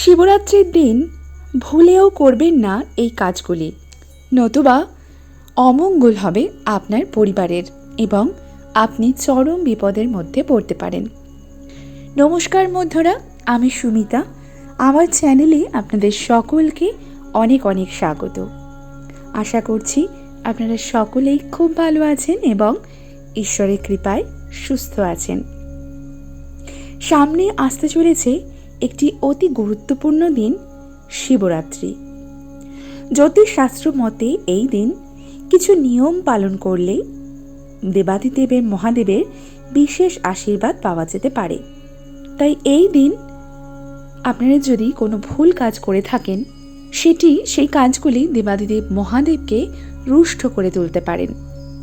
শিবরাত্রির দিন ভুলেও করবেন না এই কাজগুলি। নতুবা অমঙ্গল হবে আপনার পরিবারের এবং আপনি চরম বিপদের মধ্যে পড়তে পারেন। নমস্কার মধ্যরা আমি সুমিতা। আমার চ্যানেলে আপনাদের সকলকে অনেক অনেক স্বাগত। আশা করছি আপনারা সকলেই খুব ভালো আছেন এবং ঈশ্বরের কৃপায় সুস্থ আছেন। সামনে আসতে চলেছে একটি অতি গুরুত্বপূর্ণ দিন, শিবরাত্রি। জ্যোতিষশাস্ত্র মতে এই দিন কিছু নিয়ম পালন করলে দেবাদিদেবের মহাদেবের বিশেষ আশীর্বাদ পাওয়া যেতে পারে। তাই এই দিন আপনারা যদি কোনো ভুল কাজ করে থাকেন, সেটি সেই কাজগুলি দেবাদিদেব মহাদেবকে রুষ্ট করে তুলতে পারেন।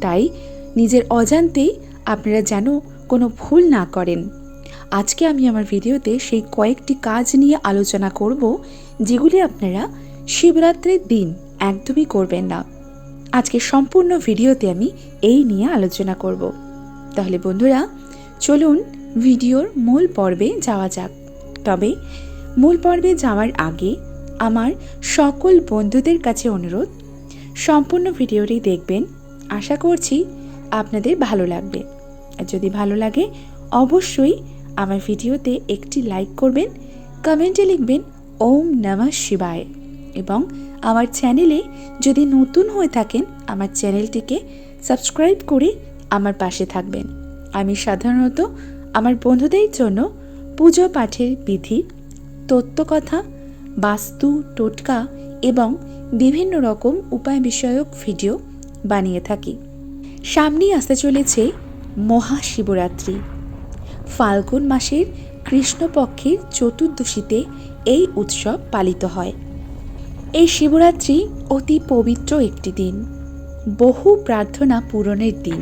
তাই নিজের অজান্তেই আপনারা যেন কোনো ভুল না করেন। আজকে আমি আমার ভিডিওতে সেই কয়েকটি কাজ নিয়ে আলোচনা করব, যেগুলি আপনারা শিবরাত্রির দিন একদমই করবেন না। আজকে সম্পূর্ণ ভিডিওতে আমি এই নিয়ে আলোচনা করব। তাহলে বন্ধুরা, চলুন ভিডিওর মূল পর্বে যাওয়া যাক। তবে মূল পর্বে যাওয়ার আগে আমার সকল বন্ধুদের কাছে অনুরোধ, সম্পূর্ণ ভিডিওটি দেখবেন। আশা করছি আপনাদের ভালো লাগবে। আর যদি ভালো লাগে, অবশ্যই আমার ভিডিওতে একটি লাইক করবেন, কমেন্টে লিখবেন, ওম নমঃ শিবায় এবং আমার চ্যানেলে যদি নতুন হয়ে থাকেন, আমার চ্যানেলটিকে সাবস্ক্রাইব করে আমার পাশে থাকবেন। আমি সাধারণত আমার বন্ধুদের জন্য পুজো পাঠের বিধি, তত্ত্বকথা, বাস্তু, টোটকা এবং বিভিন্ন রকম উপায় বিষয়ক ভিডিও বানিয়ে থাকি। সামনেই আসতে চলেছে মহাশিবরাত্রি। ফাল্গুন মাসের কৃষ্ণপক্ষের চতুর্দশীতে এই উৎসব পালিত হয়। এই শিবরাত্রি অতি পবিত্র একটি দিন। বহু প্রার্থনা পূরণের দিন।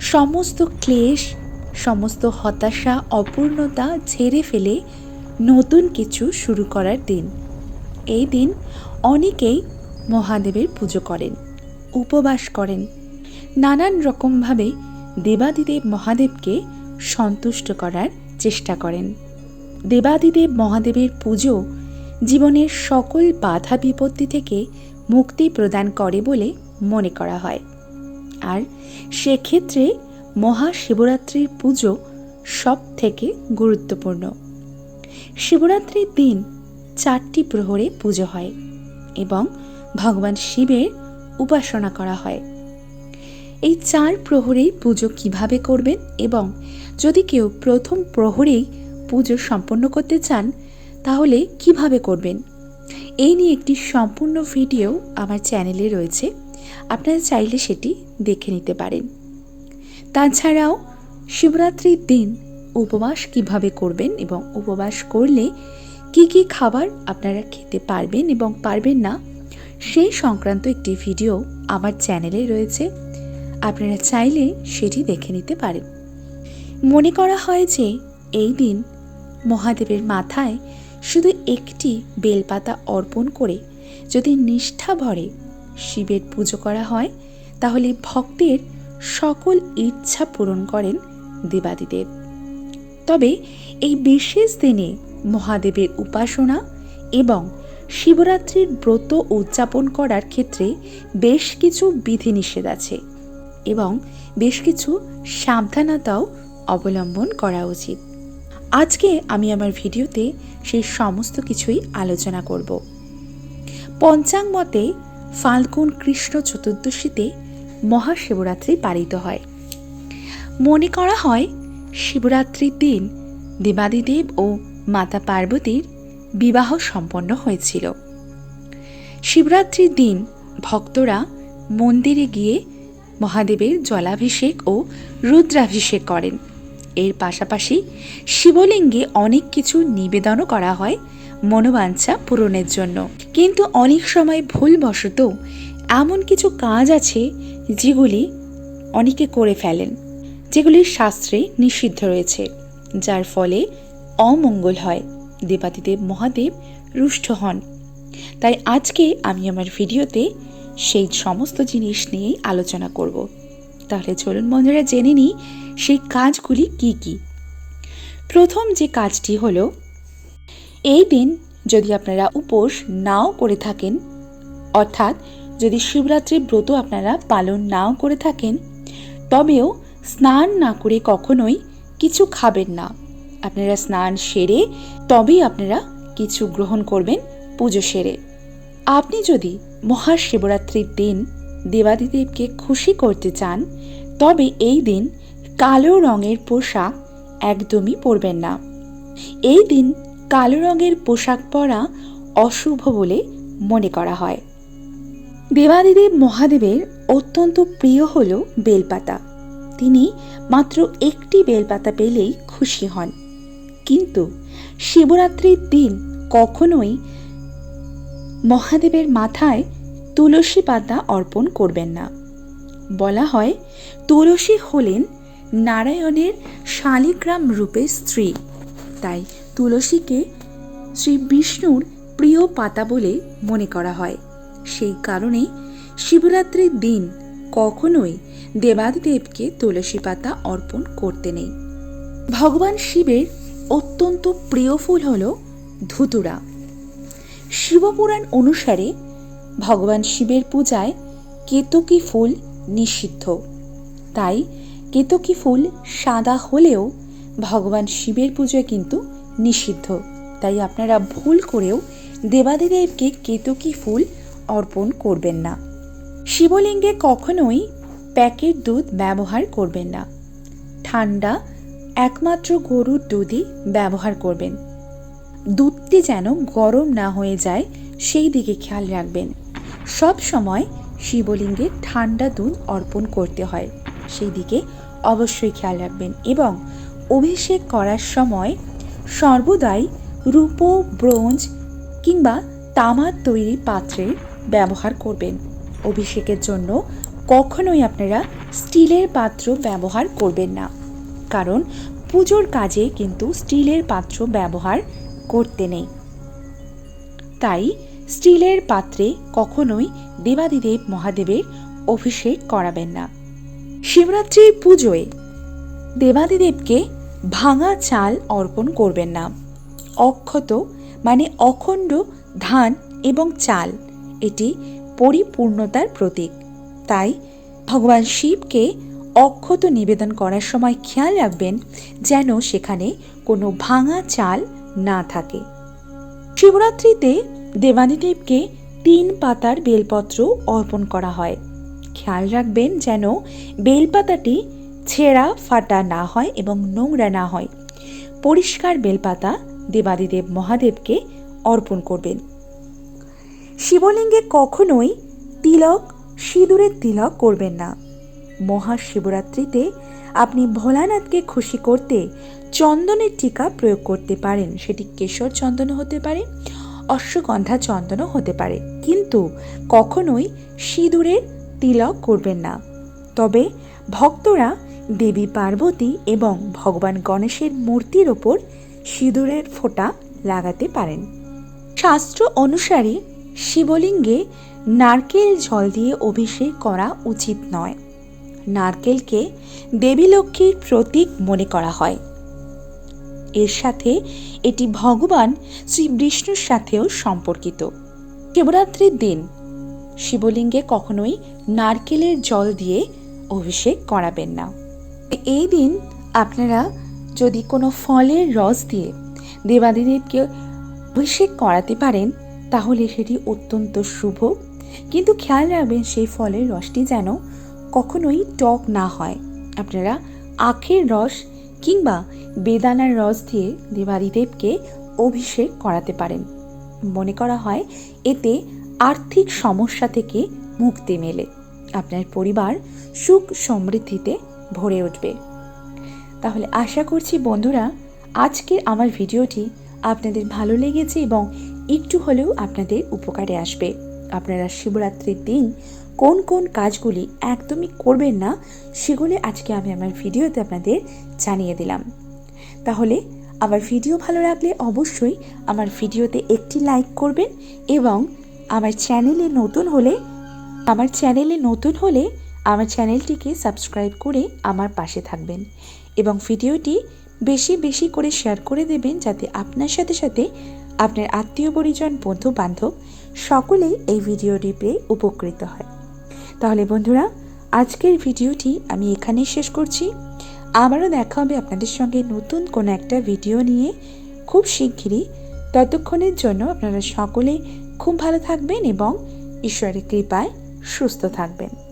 সমস্ত ক্লেশ, সমস্ত হতাশা, অপূর্ণতা ঝেড়ে ফেলে নতুন কিছু শুরু করার দিন। এই দিন অনেকেই মহাদেবের পুজো করেন, উপবাস করেন। নানান রকমভাবে দেবাদিদেব মহাদেবকে সন্তুষ্ট করার চেষ্টা করেন। দেবাদিদেব মহাদেবের পুজো জীবনের সকল বাধা বিপত্তি থেকে মুক্তি প্রদান করে বলে মনে করা হয়। আর সেক্ষেত্রে মহাশিবরাত্রির পুজো সব থেকে গুরুত্বপূর্ণ। শিবরাত্রির দিন চারটি প্রহরে পুজো হয় এবং ভগবান শিবের উপাসনা করা হয়। এই চার প্রহরেই পুজো কীভাবে করবেন এবং যদি কেউ প্রথম প্রহরেই পুজো সম্পন্ন করতে চান, তাহলে কীভাবে করবেন? এই নিয়ে একটি সম্পূর্ণ ভিডিও আমার চ্যানেলে রয়েছে। আপনারা চাইলে সেটি দেখে নিতে পারেন। তাছাড়াও, শিবরাত্রির দিন উপবাস কীভাবে করবেন এবং উপবাস করলে কি কি খাবার আপনারা খেতে পারবেন এবং পারবেন না, সেই সংক্রান্ত একটি ভিডিও আমার চ্যানেলে রয়েছে। আপনারা চাইলে সেটি দেখে নিতে পারেন। মনে করা হয় যে এই দিন মহাদেবের মাথায় শুধু একটি বেলপাতা অর্পণ করে যদি নিষ্ঠা ভরে শিবের পুজো করা হয়, তাহলে ভক্তের সকল ইচ্ছা পূরণ করেন দেবাদিদেব। তবে এই বিশেষ দিনে মহাদেবের উপাসনা এবং শিবরাত্রির ব্রত উদযাপন করার ক্ষেত্রে বেশ কিছু বিধিনিষেধ আছে। এবং বেশ কিছু সাবধানতাও অবলম্বন করা উচিত। আজকে আমি আমার ভিডিওতে সেই সমস্ত কিছুই আলোচনা করব। পঞ্চাং মতে ফাল্গুন কৃষ্ণ চতুর্দশীতে মহাশিবরাত্রি পালিত হয়। মনে করা হয়, শিবরাত্রির দিন দেবাদিদেব ও মাতা পার্বতীর বিবাহ সম্পন্ন হয়েছিল। শিবরাত্রির দিন ভক্তরা মন্দিরে গিয়ে মহাদেবের জলাভিষেক ও রুদ্রাভিষেক করেন। এর পাশাপাশি শিবলিঙ্গে অনেক কিছু নিবেদনও করা হয় মনোবাঞ্ছা পূরণের জন্য। কিন্তু অনেক সময় ভুলবশত এমন কিছু কাজ আছে যেগুলি অনেকে করে ফেলেন, যেগুলির শাস্ত্রে নিষিদ্ধ রয়েছে, যার ফলে অমঙ্গল হয়। দেবাদিদেব মহাদেব রুষ্ট হন। তাই আজকে আমি আমার ভিডিওতে সেই সমস্ত জিনিস নিয়েই আলোচনা করব। তাহলে চলুন বন্ধুরা, জেনে নিই সেই কাজগুলি কি কি। প্রথম যে কাজটি হলো, এই দিন যদি আপনারা উপোস নাও করে থাকেন, অর্থাৎ যদি শিবরাত্রির ব্রত আপনারা পালন নাও করে থাকেন, তবেও স্নান না করে কখনোই কিছু খাবেন না। আপনারা স্নান সেরে তবেই আপনারা কিছু গ্রহণ করবেন পুজো সেরে। আপনি যদি মহাশিবরাত্রির দিন দেবাদিদেবকে খুশি করতে চান, তবে এই দিন কালো রঙের পোশাক একদমই পরবেন না। এই দিন কালো রঙের পোশাক পরা অশুভ বলে মনে করা হয়। দেবাদিদেব মহাদেবের অত্যন্ত প্রিয় হল বেলপাতা। তিনি মাত্র একটি বেলপাতা পেলেই খুশি হন। কিন্তু শিবরাত্রির দিন কখনোই মহাদেবের মাথায় তুলসী পাতা অর্পণ করবেন না। বলা হয়, তুলসী হলেন নারায়ণের শালিগ্রাম রূপের স্ত্রী। তাই তুলসীকে শ্রী বিষ্ণুর প্রিয় পাতা বলে মনে করা হয়। সেই কারণে শিবরাত্রির দিন কখনোই দেবাদিদেবকে তুলসী পাতা অর্পণ করতে নেই। ভগবান শিবের অত্যন্ত প্রিয় ফুল হল ধুতুরা। শিবপুরাণ অনুসারে ভগবান শিবের পূজায় কেতকী ফুল নিষিদ্ধ। তাই কেতকী ফুল সাদা হলেও ভগবান শিবের পুজোয় কিন্তু নিষিদ্ধ। তাই আপনারা ভুল করেও দেবাদিদেবকে কেতকী ফুল অর্পণ করবেন না। শিবলিঙ্গে কখনোই প্যাকেট দুধ ব্যবহার করবেন না। ঠান্ডা একমাত্র গরুর দুধই ব্যবহার করবেন। দুধটি যেন গরম না হয়ে যায়, সেই দিকে খেয়াল রাখবেন। সব সময় শিবলিঙ্গে ঠান্ডা দুধ অর্পণ করতে হয়, সেই দিকে অবশ্যই খেয়াল রাখবেন এবং অভিষেক করার সময় সর্বদাই রূপো, ব্রোঞ্জ কিংবা তামার তৈরি পাত্রের ব্যবহার করবেন। অভিষেকের জন্য কখনোই আপনারা স্টিলের পাত্র ব্যবহার করবেন না, কারণ পুজোর কাজে কিন্তু স্টিলের পাত্র ব্যবহার করতে নেই। তাই স্টিলের পাত্রে কখনোই দেবাদিদেব মহাদেবের অভিষেক করাবেন না। শিবরাত্রির পুজোয় দেবাদিদেবকে ভাঙা চাল অর্পণ করবেন না। অক্ষত মানে অখণ্ড ধান এবং চাল, এটি পরিপূর্ণতার প্রতীক। তাই ভগবান শিবকে অক্ষত নিবেদন করার সময় খেয়াল রাখবেন যেন সেখানে কোনো ভাঙা চাল না থাকে। শিবরাত্রিতে দেবাদিদেবকে তিন পাতার বেলপত্র অর্পণ করা হয়। খেয়াল রাখবেন যেন বেলপাতাটি ছেঁড়া, ফাটা না হয় এবং নোংরা না হয়। পরিষ্কার বেলপাতা দেবাদিদেব মহাদেবকে অর্পণ করবেন। শিবলিঙ্গে কখনোই তিলক, সিঁদুরের তিলক করবেন না। মহাশিবরাত্রিতে আপনি ভোলানাথকে খুশি করতে চন্দনের টিকা প্রয়োগ করতে পারেন। সেটি কেশর চন্দন হতে পারে, অশ্বগন্ধা চন্দনও হতে পারে। কিন্তু কখনোই সিঁদুরের তিলক করবেন না। তবে ভক্তরা দেবী পার্বতী এবং ভগবান গণেশের মূর্তির ওপর সিঁদুরের ফোঁটা লাগাতে পারেন। শাস্ত্র অনুসারে শিবলিঙ্গে নারকেল জল দিয়ে অভিষেক করা উচিত নয়। নারকেলকে দেবী লক্ষ্মীর প্রতীক মনে করা হয়। এর সাথে এটি ভগবান শ্রী বিষ্ণুর সাথেও সম্পর্কিত। শিবরাত্রির দিন, শিবলিঙ্গে কখনোই নারকেলের জল দিয়ে অভিষেক করাবেন না। এই দিন আপনারা যদি কোনো ফলের রস দিয়ে দেবাদিদেবকে অভিষেক করাতে পারেন, তাহলে সেটি অত্যন্ত শুভ। কিন্তু খেয়াল রাখবেন সেই ফলের রসটি যেন কখনোই টক না হয়। আপনারা আখের রস কিংবা বেদানার রস দিয়ে দেবাদিদেবকে অভিষেক করাতে পারেন। মনে করা হয়, এতে আর্থিক সমস্যা থেকে মুক্তি মেলে। আপনার পরিবার সুখ সমৃদ্ধিতে ভরে উঠবে। তাহলে আশা করছি বন্ধুরা, আজকের আমার ভিডিওটি আপনাদের ভালো লেগেছে এবং একটু হলেও আপনাদের উপকারে আসবে। আপনারা শিবরাত্রির দিন কোন কোন কাজগুলি একদমই করবেন না সেগুলি আজকে আমি আমার ভিডিওতে আপনাদের জানিয়ে দিলাম। তাহলে আমার ভিডিও ভালো লাগলে অবশ্যই আমার ভিডিওতে একটি লাইক করবেন এবং আমার চ্যানেলে নতুন হলে, আমার চ্যানেলে নতুন হলে আমার চ্যানেলটিকে সাবস্ক্রাইব করে আমার পাশে থাকবেন এবং ভিডিওটি বেশি বেশি করে শেয়ার করে দেবেন যাতে আপনার সাথে সাথে আপনার আত্মীয় পরিজন বন্ধু বান্ধব সকলেই এই ভিডিওটি পেয়ে উপকৃত হয়। তাহলে বন্ধুরা, আজকের ভিডিওটি আমি এখানেই শেষ করছি। আবারও দেখা হবে আপনাদের সঙ্গে নতুন কোনো একটা ভিডিও নিয়ে খুব শিগগিরই। ততক্ষণের জন্য আপনারা সকলে খুব ভালো থাকবেন এবং ঈশ্বরের কৃপায় সুস্থ থাকবেন।